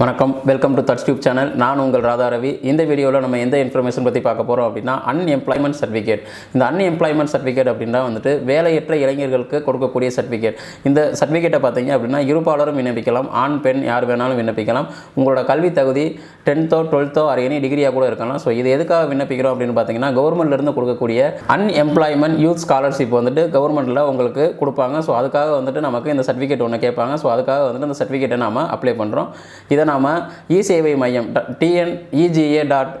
வணக்கம். Welcome to that's tube channel நான் உங்கள் ராதா ரவி. இந்த வீடியோவில் நம்ம எந்த இன்ஃபர்மேஷன் பற்றி பார்க்க போகிறோம் அப்படின்னா அன்எம்ப்ளாய்மெண்ட் சர்டிஃபிகேட் இந்த அன்எம்ப்ளாய்மெண்ட் சர்டிஃபிகேட் அப்படின்னா வந்துட்டு வேலையற்ற இளைஞர்களுக்கு கொடுக்கக்கூடிய சர்டிஃபிகேட் இந்த சர்டிஃபிகேட்டை பார்த்தீங்க அப்படின்னா இருப்பாளரும் விண்ணப்பிக்கலாம் ஆண் பெண் யார் வேணாலும் விண்ணப்பிக்கலாம். உங்களோட கல்வி தகுதி டென்த்தோ டுவெல்த்தோ ஆர் எனி டிகிரியாக கூட இருக்கலாம். ஸோ இது எதுக்காக விண்ணப்பிக்கிறோம் அப்படின்னு பார்த்தீங்கன்னா கவர்மெண்ட்லேருந்து கொடுக்கக்கூடிய அன்எம்ப்ளாய்மெண்ட் யூத் ஸ்காலர்ஷிப் வந்துட்டு கவர்மெண்ட்டில் உங்களுக்கு கொடுப்பாங்க. ஸோ அதுக்காக வந்துட்டு நமக்கு இந்த சர்டிஃபிகேட் ஒன்று கேட்பாங்க. ஸோ அதுக்காக வந்துட்டு இந்த சர்டிஃபிகேட்டை நாம் அப்ளை பண்ணுறோம் இதை நாம் இ சேவை மையம் டிஎன் இஜிஏ டாட்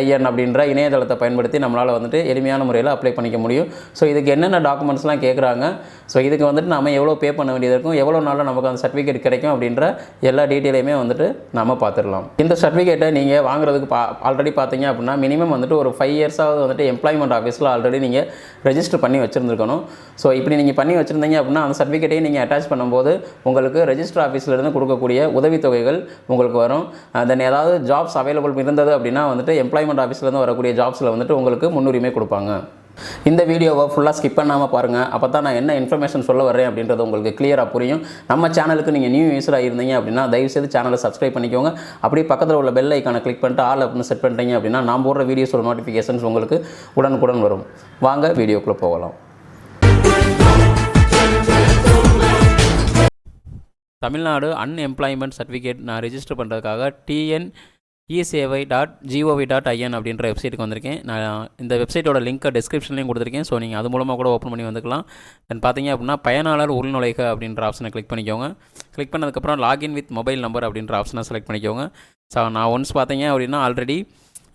ஐஎன் அப்படின்ற இணையதளத்தை பயன்படுத்தி நம்மளால் வந்துட்டு எளிமையான முறையில் அப்ளை பண்ணிக்க முடியும். ஸோ இதுக்கு என்னென்ன டாக்குமெண்ட்ஸ்லாம் கேட்குறாங்க ஸோ இதுக்கு வந்துட்டு நம்ம எவ்வளோ பே பண்ண வேண்டியது இருக்கும்? எவ்வளோ நாளில் நமக்கு அந்த சர்டிஃபிகேட் கிடைக்கும்? அப்படின்ற எல்லா டீட்டெயிலையுமே வந்துட்டு நம்ம பார்த்துடலாம் இந்த சர்டிஃபிகேட்டை நீங்கள் வாங்குறதுக்கு பா ஆல்ரெடி பார்த்தீங்க அப்படின்னா மினிமம் வந்துட்டு ஒரு ஃபைவ் இயர்ஸாவது வந்துட்டு எம்ப்ளாய்மெண்ட் ஆஃபீஸில் ஆல்ரெடி நீங்கள் ரெஜிஸ்டர் பண்ணி வச்சுருந்துருக்கணும். ஸோ இப்படி நீங்கள் பண்ணி வச்சுருந்தீங்க அப்படின்னா அந்த சர்டிஃபிகேட்டையும் நீங்கள் அட்டாச் பண்ணும்போது உங்களுக்கு ரெஜிஸ்டர் ஆஃபீஸ்லேருந்து கொடுக்கக்கூடிய உதவித்தொகைகள் உங்களுக்கு வரும். தென் ஏதாவது ஜாப்ஸ் அவைலபிள் இருந்தது அப்படின்னா வந்துட்டு எம்ப்ளாய் எம்ப்ளாய்மெண்ட் ஆஃபீஸ்லேருந்து வரக்கூடிய ஜாப்ஸில் வந்துட்டு உங்களுக்கு முன்னுரிமை கொடுப்பாங்க. இந்த வீடியோவை ஃபுல்லாக ஸ்கிப் பண்ணாமல் பாருங்கள் அப்போ தான் நான் என்ன இன்ஃபர்மேஷன் சொல்ல வரேன் அப்படின்றது உங்களுக்கு கிளியராக புரியும். நம்ம சேனலுக்கு நீங்கள் நியூ யூஸராக இருந்தீங்க அப்படின்னா தயவுசெய்து சேனலை சப்ஸ்கிரைப் பண்ணிக்கோங்க. அப்படியே பக்கத்தில் உள்ள பெல் ஐக்கானை கிளிக் பண்ணிட்டு ஆல் அப்படின்னு செட் பண்ணிட்டீங்க அப்படின்னா நான் போடுற வீடியோஸோட நோட்டிஃபிகேஷன்ஸ் உங்களுக்கு உடனுக்குடன் வரும். வாங்க வீடியோக்குள்ளே போகலாம். தமிழ்நாடு அன்எம்ப்ளாய்மெண்ட் சர்டிஃபிகேட் நான் ரெஜிஸ்டர் பண்ணுறதுக்காக TN eSevai dot G O V dot I N அப்படின்ற வெப்சைட்டுக்கு வந்திருக்கேன். நான் இந்த வெப்சைட்டோட லிங்க்கை டிஸ்கிரிப்ஷன்லையும் கொடுத்துருக்கேன். ஸோ நீங்கள் அது மூலமாக கூட ஓப்பன் பண்ணி வந்துக்கலாம். தென் பார்த்தீங்க அப்படின்னா பயனாளர் உள்நுழைக அப்படின்ற ஆப்ஷனை கிளிக் பண்ணிக்கோங்க. கிளிக் பண்ணதுக்கப்புறம் லாகின் வித் மொபைல் நம்பர் அப்படின்ற ஆப்ஷனை செலக்ட் பண்ணிக்கோங்க. ஸோ நான் ஒன்ஸ் பார்த்தீங்க அப்படின்னா ஆல்ரெடி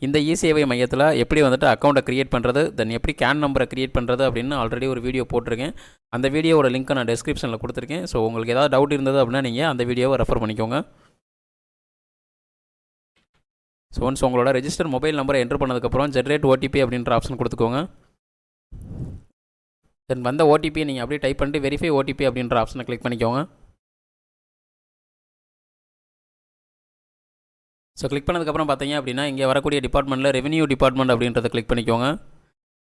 இந்த இசேவை மையத்தில் எப்படி வந்துட்டு அக்கௌண்ட்டை க்ரியேட் பண்ணுறது தென் எப்படி கேன் நம்பரை க்ரியேட் பண்ணுறது அப்படின்னு ஆல்ரெடி ஒரு வீடியோ போட்டிருக்கேன். அந்த வீடியோவோட லிங்க்கை நான் டிஸ்கிரிப்ஷனில் கொடுத்துருக்கேன். ஸோ உங்களுக்கு ஏதாவது டவுட் இருந்தது அப்படின்னா நீங்கள் அந்த வீடியோவை ரெஃபர் பண்ணிக்கோங்க. ஸோ ஒன்ஸ் உங்களோட ரெஜிஸ்டர் மொபைல் நம்பரை என்ட்ரு பண்ணதுக்கப்புறம் ஜென்ரேட் ஓடிபி அப்படின்ற ஆப்ஷன் கொடுத்துக்கோங்க. தென் வந்த ஓடிபியை நீங்கள் அப்படியே டைப் பண்ணிட்டு வெரிஃபை ஓடிபி அப்படின்ற ஆப்ஷனை கிளிக் பண்ணிக்கோங்க. ஸோ கிளிக் பண்ணதுக்கப்புறம் பார்த்தீங்க அப்படின்னா இங்கே வரக்கூடிய டிபார்ட்மெண்ட்டில் ரெவென்யூ டிபார்ட்மெண்ட் அப்படின்றத கிளிக் பண்ணிக்கோங்க.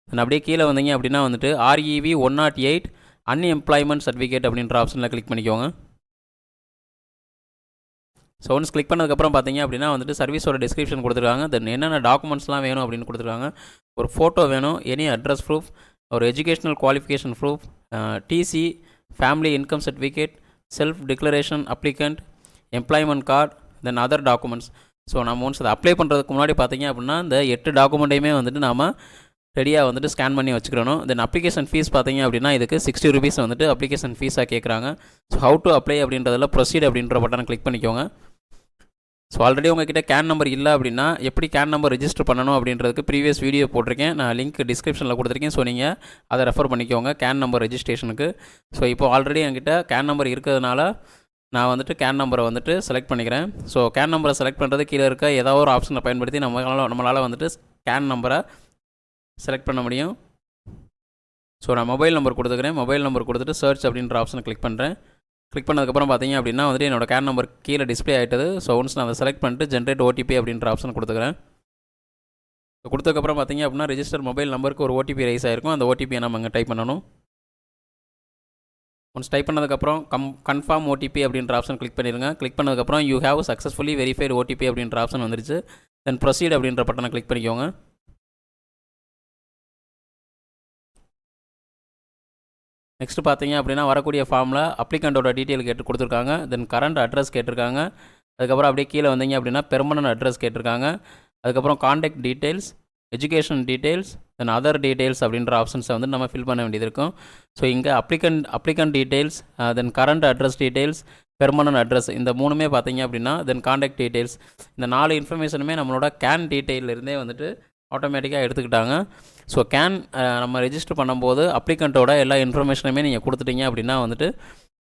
தென் அப்படியே கீழே வந்தீங்க அப்படின்னா வந்துட்டு R E V one nought eight unemployment certificate அப்படின்ற ஆப்ஷனில் கிளிக் பண்ணிக்கோங்க. ஸோ ஒன்ஸ் கிளிக் பண்ணதுக்கப்புறம் பார்த்தீங்க அப்படின்னா வந்துட்டு சர்வீஸோட டிஸ்கிரிப்ஷன் கொடுத்துருக்காங்க. தென் என்னென்ன டாக்குமெண்ட்ஸ்லாம் வேணும் அப்படின்னு கொடுத்துருக்காங்க. ஒரு ஃபோட்டோ வேணும் எனி அட்ரஸ் ப்ரூஃப் ஒரு educational qualification proof TC family income certificate self declaration applicant employment card then other documents so நம்ம ஒன்ஸ் அதை அப்ளை பண்ணுறதுக்கு முன்னாடி பார்த்தீங்க அப்படின்னா இந்த எட்டு டாக்குமெண்ட்டையுமே வந்துட்டு நாம் ரெடியாக வந்துட்டு ஸ்கேன் பண்ணி வச்சுக்கிறணும் தென் அப்ளிகேஷன் ஃபீஸ் பார்த்தீங்க அப்படின்னா இதுக்கு சிக்ஸ்டி ருபீஸ் வந்துட்டு அப்ளிகேஷன் ஃபீஸாக கேட்குறாங்க ஸோ ஹவு டு அப்ளை அப்படின்றதில் ப்ரொசீட் அப்படின்ற பட்டனை கிளிக் பண்ணிக்கோங்க. ஸோ ஆல்ரெடி உங்ககிட்ட கேன் நம்பர் இல்லை அப்படின்னா எப்படி கேன் நம்பர் ரிஜிஸ்டர் பண்ணணும் அப்படின்றதுக்கு ப்ரீவியஸ் வீடியோ போட்டிருக்கேன். நான் லிங்க் டிஸ்கிரிப்ஷனில் கொடுத்துருக்கேன். ஸோ நீங்கள் அதை ரெஃபர் பண்ணிக்கோங்க கேன் நம்பர் ரெஜிஸ்ட்ரேஷனுக்கு ஸோ இப்போ ஆல்ரெடி என்கிட்ட கேன் நம்பர் இருக்கிறதுனால நான் வந்துட்டு கேன் நம்பரை வந்துட்டு செலக்ட் பண்ணிக்கிறேன். ஸோ கேன் நம்பரை செலக்ட் பண்ணுறது கீழே இருக்க ஏதாவது ஒரு ஆப்ஷனை பயன்படுத்தி நம்மளால் நம்மளால் வந்துட்டு கேன் நம்பரை செலக்ட் பண்ண முடியும். ஸோ நான் மொபைல் நம்பர் கொடுத்துக்கிறேன். மொபைல் நம்பர் கொடுத்துட்டு சர்ச் அப்படின்ற ஆப்ஷனை கிளிக் பண்ணுறேன் கிளிக் பண்ணதுக்கப்புறம் பார்த்தீங்க அப்படின்னா வந்துட்டு என்னோட கேர் நம்பர் கீழே டிஸ்ப்ளே ஆகிட்டது ஸோ ஒன்ஸ் நான் அதை செலக்ட் பண்ணிட்டு ஜென்ரேட் ஓடிபி அப்படின்ற ஆப்ஷன் கொடுத்துக்கிறேன். ஸோ கொடுத்ததுக்கப்புறம் பார்த்தீங்க அப்படின்னா ரிஜிஸ்டர் மொபைல் நம்பருக்கு ஒரு ஓடிபி ரைஸ் ஆகிருக்கும் அந்த ஓடிபியை நம்ம அங்கே டைப் பண்ணணும். ஒன்ஸ் டைப் பண்ணதுக்கப்புறம் கம் கன்ஃபார்ம் ஓடிபி அப்படின்ற ஆப்ஷன் கிளிக் பண்ணிடுங்க கிளிக் பண்ணதுக்கப்புறம் you have successfully verified OTP அப்படின்ற ஆப்ஷன் வந்துருச்சு. தென் ப்ரொசீட் அப்படின்ற பட்டனை கிளிக் பண்ணிக்கோங்க. நெக்ஸ்ட் பார்த்தீங்க அப்படின்னா வரக்கூடிய ஃபார்மில் அப்ளிகண்ட்டோட டீட்டெயில் கேட்டு கொடுத்துருக்காங்க. தென் கரண்ட் அட்ரஸ் கேட்டிருக்காங்க. அதுக்கப்புறம் அப்படியே கீழே வந்தீங்க அப்படின்னா பெர்மனன்ட் அட்ரஸ் கேட்டிருக்காங்க. அதுக்கப்புறம் contact details education details then other details அப்படின்ற ஆப்ஷன்ஸை வந்து நம்ம ஃபில் பண்ண வேண்டியது இருக்கும். ஸோ இங்கே applicant applicant details then current address details permanent address இந்த மூணுமே பார்த்தீங்க அப்படின்னா தென் காண்டாக்ட் டீட்டெயில்ஸ் இந்த நாலு இன்ஃபர்மேஷனுமே நம்மளோட கேன் டீட்டெயிலிருந்தே வந்துட்டு ஆட்டோமேட்டிக்காக எடுத்துக்கிட்டாங்க. ஸோ கேன் நம்ம ரெஜிஸ்டர் பண்ணும்போது அப்ளிகண்ட்டோட எல்லா இன்ஃபர்மேஷனுமே நீங்கள் கொடுத்துட்டீங்க அப்படின்னா வந்துட்டு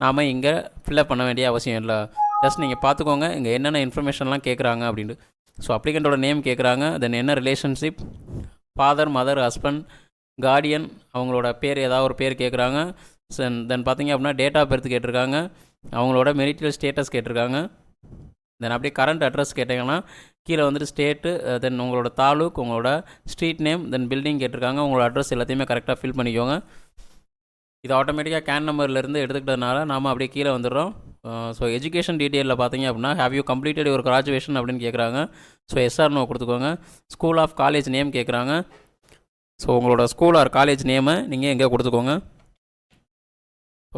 நாம் இங்கே ஃபில்அப் பண்ண வேண்டிய அவசியம் இல்லை. ஜஸ்ட் நீங்கள் பார்த்துக்கோங்க இங்கே என்னென்ன இன்ஃபர்மேஷன்லாம் கேட்குறாங்க அப்படின்ட்டு. ஸோ அப்ளிகண்ட்டோட நேம் கேட்குறாங்க தென் என்ன relationship father mother husband guardian அவங்களோட பேர் ஏதாவது ஒரு பேர் கேட்குறாங்க தென் பார்த்தீங்க அப்படின்னா டேட் ஆஃப் பர்த் கேட்டிருக்காங்க. அவங்களோட மெரிட்டல் ஸ்டேட்டஸ் கேட்டிருக்காங்க. தென் அப்படியே கரண்ட் அட்ரஸ் கேட்டிங்கன்னா கீழே வந்துட்டு ஸ்டேட்டு தென் உங்களோட தாலுக் உங்களோட ஸ்ட்ரீட் நேம் தென் பில்டிங் கேட்டிருக்காங்க. உங்களோட அட்ரஸ் எல்லாத்தையுமே கரெக்டாக ஃபில் பண்ணிக்கோங்க. இது ஆட்டோமேட்டிக்காக கேன் நம்பர்லேருந்து எடுத்துக்கிட்டதுனால நாம் அப்படியே கீழே வந்துடுறோம். ஸோ எஜுகேஷன் டீட்டெயிலில் பார்த்தீங்க அப்படின்னா ஹேவ் யூ கம்ப்ளீட்டட் ஒரு கிராஜுவேஷன் அப்படின்னு கேட்குறாங்க. ஸோ எஸ்ஆர் நோ கொடுத்துக்கோங்க. ஸ்கூல் ஆஃப் காலேஜ் நேம் கேட்குறாங்க. ஸோ உங்களோட ஸ்கூல் ஆர் காலேஜ் நேமை நீங்கள் எங்கே கொடுத்துக்கோங்க.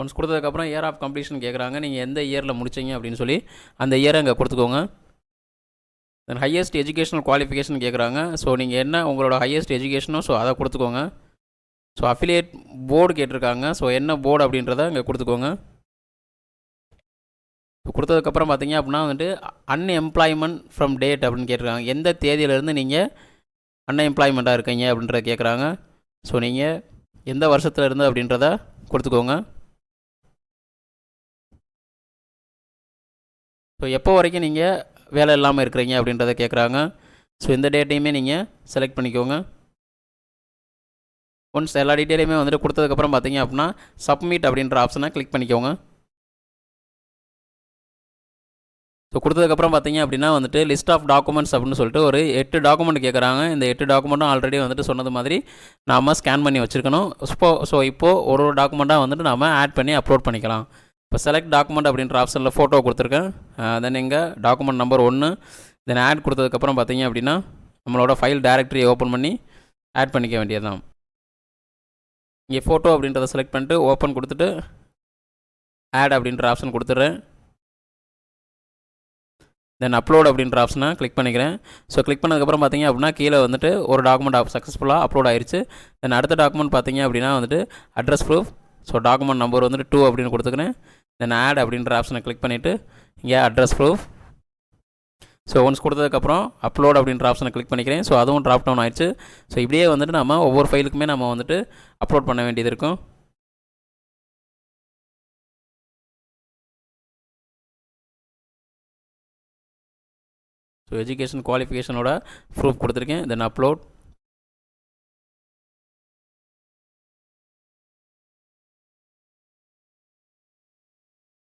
ஒன்ஸ் கொடுத்ததுக்கப்புறம் இயர் ஆஃப் கம்ப்ளீஷன் கேட்குறாங்க நீங்கள் எந்த இயரில் முடிச்சீங்க அப்படின்னு சொல்லி அந்த இயரை இங்கே கொடுத்துக்கோங்க. தென் ஹையஸ்ட் எஜுகேஷனல் குவாலிஃபிகேஷன் கேட்குறாங்க ஸோ நீங்கள் என்ன உங்களோட ஹையஸ்ட் எஜுகேஷனோ ஸோ அதை கொடுத்துக்கோங்க. ஸோ அஃபிலியேட் போர்டு கேட்டிருக்காங்க. ஸோ என்ன போர்டு அப்படின்றத இங்கே கொடுத்துக்கோங்க. இப்போ கொடுத்ததுக்கப்புறம் பார்த்தீங்க அப்படின்னா வந்துட்டு அன்எம்ப்ளாய்மெண்ட் ஃப்ரம் டேட் அப்படின்னு கேட்டிருக்காங்க. எந்த தேதியிலேருந்து நீங்கள் அன்எம்ப்ளாய்மெண்ட்டாக இருக்கீங்க அப்படின்றத கேட்குறாங்க ஸோ நீங்கள் எந்த வருஷத்துல இருந்து அப்படின்றத கொடுத்துக்கோங்க. ஸோ எப்போ வரைக்கும் நீங்கள் வேலை இல்லாமல் இருக்கிறீங்க அப்படின்றத கேட்குறாங்க ஸோ இந்த டேட்டையுமே நீங்கள் செலக்ட் பண்ணிக்கோங்க. ஒன்ஸ் எல்லா டீட்டெயிலுமே வந்துட்டு கொடுத்ததுக்கப்புறம் பார்த்தீங்க அப்படின்னா சப்மிட் அப்படின்ற ஆப்ஷனை கிளிக் பண்ணிக்கோங்க. ஸோ கொடுத்ததுக்கப்புறம் பார்த்தீங்க அப்படின்னா வந்துட்டு லிஸ்ட் ஆஃப் டாக்குமெண்ட்ஸ் அப்படின்னு சொல்லிட்டு ஒரு எட்டு டாக்குமெண்ட் கேட்குறாங்க இந்த எட்டு டாக்குமெண்ட்டும் ஆல்ரெடி வந்துட்டு சொன்னது மாதிரி நாம் ஸ்கேன் பண்ணி வச்சுருக்கணும். ஸோ ஸோ இப்போது ஒரு ஒரு டாக்குமெண்ட்டாக வந்துட்டு நாம் ஆட் பண்ணி அப்லோட் பண்ணிக்கலாம். இப்போ செலக்ட் டாக்குமெண்ட் அப்படின்ற ஆப்ஷனில் ஃபோட்டோ கொடுத்துருக்கேன். தென் இங்கே டாக்குமெண்ட் நம்பர் ஒன்று தென் ஆட் கொடுத்ததுக்கப்புறம் பார்த்தீங்க அப்படின்னா நம்மளோட ஃபைல் டேரக்டரி ஓப்பன் பண்ணி ஆட் பண்ணிக்க வேண்டியதுதான். இங்கே ஃபோட்டோ அப்படின்றத செலக்ட் பண்ணிட்டு ஓப்பன் கொடுத்துட்டு ஆட் அப்படின்ற ஆப்ஷன் கொடுத்துட்றேன். தென் அப்லோட் அப்படின்ற ஆப்ஷனை கிளிக் பண்ணிக்கிறேன். ஸோ கிளிக் பண்ணதுக்கப்புறம் பார்த்தீங்க அப்படின்னா கீழே வந்துட்டு ஒரு டாக்குமெண்ட் சக்ஸஸ்ஃபுல்லாக அப்லோட் ஆயிடுச்சு தென் அடுத்த டாக்குமெண்ட் பார்த்தீங்க அப்படின்னா வந்துட்டு address proof so document number வந்துட்டு டூ அப்படின்னு கொடுத்துக்கிறேன். தென் ஆட் அப்படின்ற ஆப்ஷனை கிளிக் பண்ணிவிட்டு இங்கே அட்ரஸ் ப்ரூஃப் ஸோ ஒன்ஸ் கொடுத்ததுக்கப்புறம் அப்லோட் அப்படின்ற ஆப்ஷனை கிளிக் பண்ணிக்கிறேன். ஸோ அதுவும் ட்ராப் டவுன் ஆயிடுச்சு. ஸோ இப்படியே வந்துட்டு நம்ம ஒவ்வொரு ஃபைலுக்குமே நம்ம வந்துட்டு அப்லோட் பண்ண வேண்டியது இருக்கும். ஸோ எஜுகேஷன் குவாலிஃபிகேஷனோட ப்ரூஃப் கொடுத்துருக்கேன். Then upload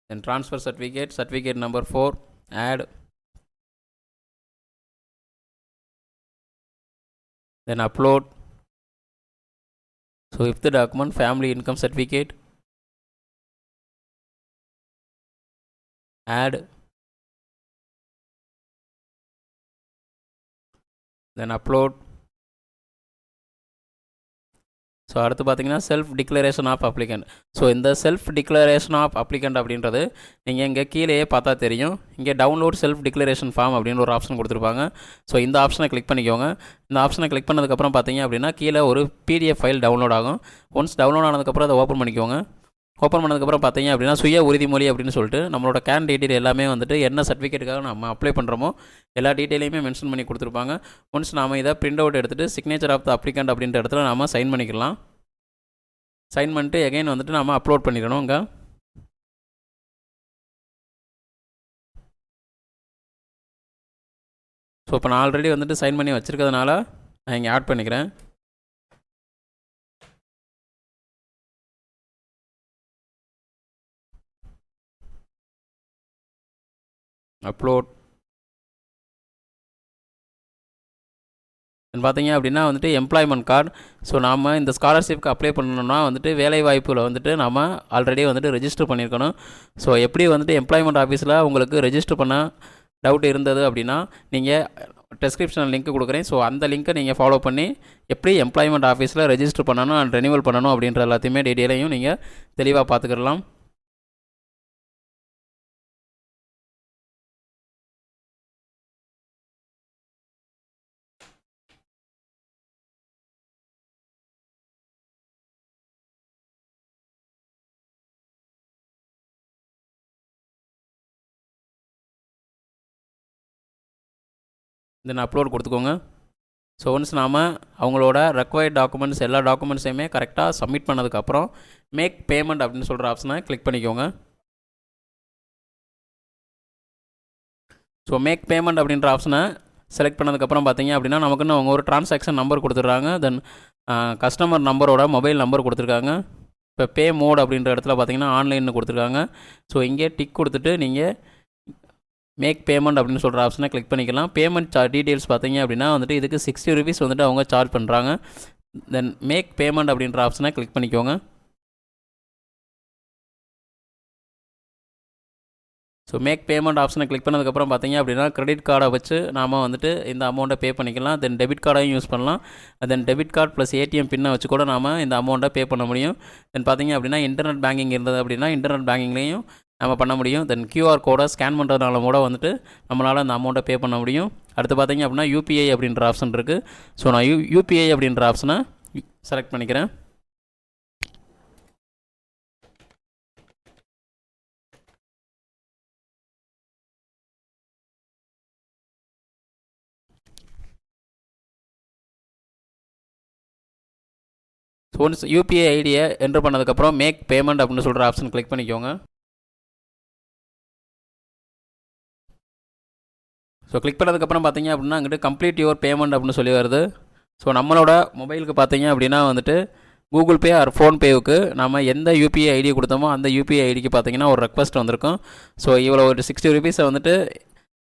then transfer certificate certificate number 4 add. Then upload. So if the document family income certificate. Add. Then upload. So அடுத்து பார்த்தீங்கன்னா self declaration of applicant so இந்த செல்ஃப் டிக்ளரேஷன் ஆஃப் அப்ளிகண்ட் அப்படின்றது நீங்கள் இங்கே கீழேயே பார்த்தா தெரியும். இங்கே டவுன்லோட் செல்ஃப் டிக்ளரேஷன் ஃபார்ம் அப்படின்னு ஒரு ஆப்ஷன் கொடுத்துருப்பாங்க. ஸோ இந்த ஆப்ஷனை கிளிக் பண்ணிக்கோங்க. இந்த ஆப்ஷனை கிளிக் பண்ணதுக்கப்புறம் பார்த்தீங்க அப்படின்னா கீழே ஒரு பிடிஎஃப் ஃபைல் டவுன்லோட் ஆகும். ஒன்ஸ் டவுன்லோட் ஆனதுக்கப்புறம் அதை ஓப்பன் பண்ணிக்கோங்க. ஓப்பன் பண்ணதுக்கப்புறம் பார்த்தீங்க அப்படின்னா சுய உறுதிமொழி அப்படின்னு சொல்லிட்டு நம்மளோட கேன் டீட்டெயில் எல்லாமே வந்துட்டு என்ன சர்டிஃபிகேட்டுக்காக நம்ம அப்ளை பண்ணுறோமோ எல்லா டீட்டெயிலையுமே மென்ஷன் பண்ணி கொடுத்துருப்பாங்க. ஒன்ஸ் நாம் இதை பிரிண்ட் அவுட் எடுத்துகிட்டு சிக்னேச்சர் ஆஃப் த அப்ளிகண்ட் அப்படின்ற இடத்துல நம்ம சைன் பண்ணிக்கலாம். சைன் பண்ணிட்டு எகைன் வந்துட்டு நம்ம அப்லோட் பண்ணிடணும் இங்கே ஸோ இப்போ நான் ஆல்ரெடி வந்துட்டு சைன் பண்ணி வச்சுருக்கிறதுனால நான் இங்கே ஆட் பண்ணிக்கிறேன். அப்லோட் பார்த்தீங்க அப்படின்னா வந்துட்டு எம்ப்ளாய்மெண்ட் கார்டு ஸோ நாம் இந்த ஸ்காலர்ஷிப்க்கு அப்ளை பண்ணணும்னா வந்துட்டு வேலை வாய்ப்பில் வந்துட்டு நாம் ஆல்ரெடி வந்துட்டு ரெஜிஸ்டர் பண்ணியிருக்கணும் ஸோ எப்படி வந்துட்டு எம்ப்ளாய்மெண்ட் ஆஃபீஸில் உங்களுக்கு ரெஜிஸ்டர் பண்ண டவுட் இருந்தது அப்படின்னா நீங்கள் டெஸ்கிரிப்ஷனில் லிங்க் கொடுக்குறேன். ஸோ அந்த லிங்க்கை நீங்கள் ஃபாலோ பண்ணி எப்படி எம்ப்ளாய்மெண்ட் ஆஃபீஸில் ரெஜிஸ்டர் பண்ணணும் அண்ட் ரெனியூவல் பண்ணணும் அப்படின்ற எல்லாத்தையுமே டீட்டெயிலையும் நீங்கள் தெளிவாக பார்த்துக்கிடலாம். தென் அப்லோட் கொடுத்துக்கோங்க. ஸோ ஒன்ஸ் நாம் அவங்களோட ரெக்வயர்ட் டாக்குமெண்ட்ஸ் எல்லா டாக்குமெண்ட்ஸையுமே கரெக்டாக சப்மிட் பண்ணதுக்கப்புறம் மேக் பேமெண்ட் அப்படின்னு சொல்கிற ஆப்ஷனை கிளிக் பண்ணிக்கோங்க. ஸோ மேக் பேமெண்ட் அப்படின்ற ஆப்ஷனை செலக்ட் பண்ணதுக்கப்புறம் பார்த்தீங்க அப்படின்னா நமக்குன்னு அவங்க ஒரு டிரான்சாக்ஷன் நம்பர் கொடுத்துட்றாங்க. தென் கஸ்டமர் நம்பரோட மொபைல் நம்பர் கொடுத்துருக்காங்க. இப்போ பே மோட் அப்படின்ற இடத்துல பார்த்தீங்கன்னா ஆன்லைன்னு கொடுத்துருக்காங்க. ஸோ இங்கே டிக் கொடுத்துட்டு நீங்கள் மேக் பேமெண்ட் அப்படின்னு சொல்கிற ஆப்ஷனை கிளிக் பண்ணிக்கலாம். பேமெண்ட் சா டீட்டெயில்ஸ் பார்த்தீங்க அப்படின்னா வந்துட்டு இதுக்கு சிக்ஸ்டி ருபீஸ் வந்துட்டு அவங்க சார்ஜ் பண்ணுறாங்க தென் மேக் பேமெண்ட் அப்படின்ற ஆப்ஷனை கிளிக் பண்ணிக்கோங்க. ஸோ மேக் பேமெண்ட் ஆப்ஷனை கிளிக் பண்ணதுக்கப்புறம் பார்த்தீங்க அப்படின்னா கிரெடிட் கார்டை வச்சு நாம் வந்துட்டு இந்த அமௌண்ட்டை பே பண்ணிக்கலாம். தென் டெபிட் கார்டையும் யூஸ் பண்ணலாம். Then debit card plus ATM பின்னை வச்சு கூட நாம் இந்த அமௌண்ட்டை பே பண்ண முடியும். தென் பார்த்தீங்க அப்படின்னா இன்டர்நெட் பேங்கிங் இருந்தது அப்படின்னா இன்டர்நெட் பேங்கிங்லேயும் நம்ம பண்ண முடியும். தென் கியூஆர் கோடை ஸ்கேன் பண்ணுறதுனால கூட வந்துட்டு நம்மளால் அந்த அமௌண்ட்டை பே பண்ண முடியும். அடுத்து பார்த்தீங்க அப்படின்னா யூபிஐ அப்படின்ற ஆப்ஷன் இருக்குது ஸோ நான் யூ யூபிஐ அப்படின்ற ஆப்ஷனை செலக்ட் பண்ணிக்கிறேன். ஸோ ஒன்ஸ் யூபிஐ ஐடியை என்ட்ரு பண்ணதுக்கப்புறம் மேக் பேமெண்ட் அப்படின்னு சொல்கிற ஆப்ஷன் கிளிக் பண்ணிக்கோங்க. ஸோ கிளிக் பண்ணதுக்கப்புறம் பார்த்தீங்க அப்படின்னா அங்கிட்டு கம்ப்ளீட் யுவர் பேமெண்ட் அப்படின்னு சொல்லி வருது. ஸோ நம்மளோட மொபைலுக்கு பார்த்தீங்க அப்படின்னா வந்துட்டு கூகுள் பே ஆர் ஃபோன்பேவுக்கு நம்ம எந்த யூபிஐ ஐடி கொடுத்தோமோ அந்த யூபிஐ ஐடிக்கு பார்த்தீங்கன்னா ஒரு ரெக்வஸ்ட் வந்திருக்கும். ஸோ இவ்வளோ ஒரு சிக்ஸ்டி ருபீஸை வந்துட்டு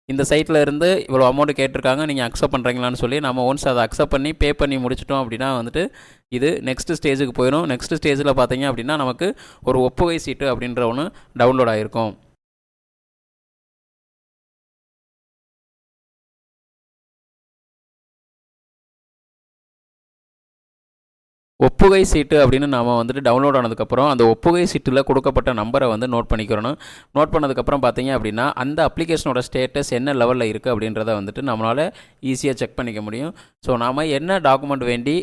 இந்த சைட்டில் இருந்து இவ்வளோ அமௌண்ட் கேட்டிருக்காங்க நீங்கள் அக்செப்ட் பண்ணுறீங்களான்னு சொல்லி நம்ம ஒன்ஸ் அதை அக்செப்ட் பண்ணி பே பண்ணி முடிச்சிட்டோம் அப்படின்னா வந்துட்டு இது நெக்ஸ்ட் ஸ்டேஜுக்கு போயிடும். நெக்ஸ்ட் ஸ்டேஜில் பார்த்தீங்க அப்படின்னா நமக்கு ஒரு ஒப்புகை சீட்டு அப்படின்ற ஒன்று டவுன்லோட் ஆகிருக்கும் ஒப்புகை சீட்டு அப்படின்னு நாம் வந்துட்டு டவுன்லோட் ஆனதுக்கப்புறம் அந்த ஒப்புகை சீட்டில் கொடுக்கப்பட்ட நம்பரை வந்து நோட் பண்ணிக்கிறணும். நோட் பண்ணதுக்கப்புறம் பார்த்தீங்க அப்படின்னா அந்த அப்ளிகேஷனோட ஸ்டேட்டஸ் என்ன லெவலில் இருக்குது அப்படின்றத வந்துட்டு நம்மளால் ஈஸியாக செக் பண்ணிக்க முடியும். ஸோ நாம் என்ன டாக்குமெண்ட் வேண்டி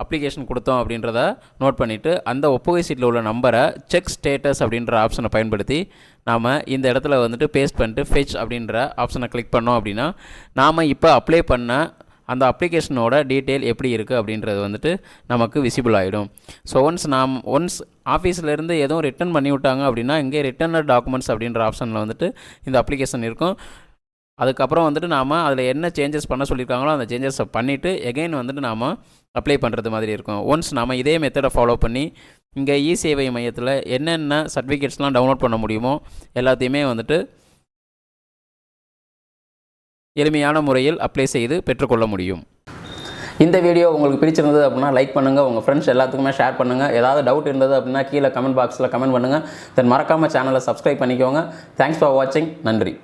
அப்ளிகேஷன் கொடுத்தோம் அப்படின்றத நோட் பண்ணிவிட்டு அந்த ஒப்புகை சீட்டில் உள்ள நம்பரை செக் ஸ்டேட்டஸ் அப்படின்ற ஆப்ஷனை பயன்படுத்தி நாம் இந்த இடத்துல வந்துட்டு பேஸ்ட் பண்ணிட்டு ஃபெச் அப்படின்ற ஆப்ஷனை கிளிக் பண்ணோம் அப்படின்னா நாம் இப்போ அப்ளை பண்ண அந்த அப்ளிகேஷனோட டீட்டெயில் எப்படி இருக்குது அப்படின்றது வந்துட்டு நமக்கு விசிபிள் ஆகிடும் ஸோ ஒன்ஸ் நாம் ஒன்ஸ் ஆஃபீஸ்லேருந்து எதுவும் ரிட்டர்ன் பண்ணி விட்டாங்க அப்படின்னா இங்கே ரிட்டர்ன் டாக்குமெண்ட்ஸ் அப்படின்ற ஆப்ஷனில் வந்துட்டு இந்த அப்ளிகேஷன் இருக்கும். அதுக்கப்புறம் வந்துட்டு நாம் அதில் என்ன சேஞ்சஸ் பண்ண சொல்லியிருக்காங்களோ அந்த சேஞ்சஸை பண்ணிவிட்டு எகைன் வந்துட்டு நாம் அப்ளை பண்ணுறது மாதிரி இருக்கும். ஒன்ஸ் நாம் இதே மெத்தடை ஃபாலோ பண்ணி இங்கே இ சேவை மையத்தில் என்னென்ன சர்டிஃபிகேட்ஸ்லாம் டவுன்லோட் பண்ண முடியுமோ எல்லாத்தையுமே வந்துட்டு எளிமையான முறையில் அப்ளை செய்து பெற்றுக்கொள்ள முடியும். இந்த வீடியோ உங்களுக்கு பிடிச்சிருந்தது அப்படின்னா லைக் பண்ணுங்கள் உங்கள் ஃப்ரெண்ட்ஸ் எல்லாத்துக்குமே ஷேர் பண்ணுங்கள் ஏதாவது டவுட் இருந்தது அப்படின்னா கீழே கமெண்ட் பாக்ஸில் கமெண்ட் பண்ணுங்கள் தென் மறக்காமல் சேனலை சப்ஸ்கிரைப் பண்ணிக்கோங்க. தேங்க்ஸ் ஃபார் வாட்சிங் நன்றி.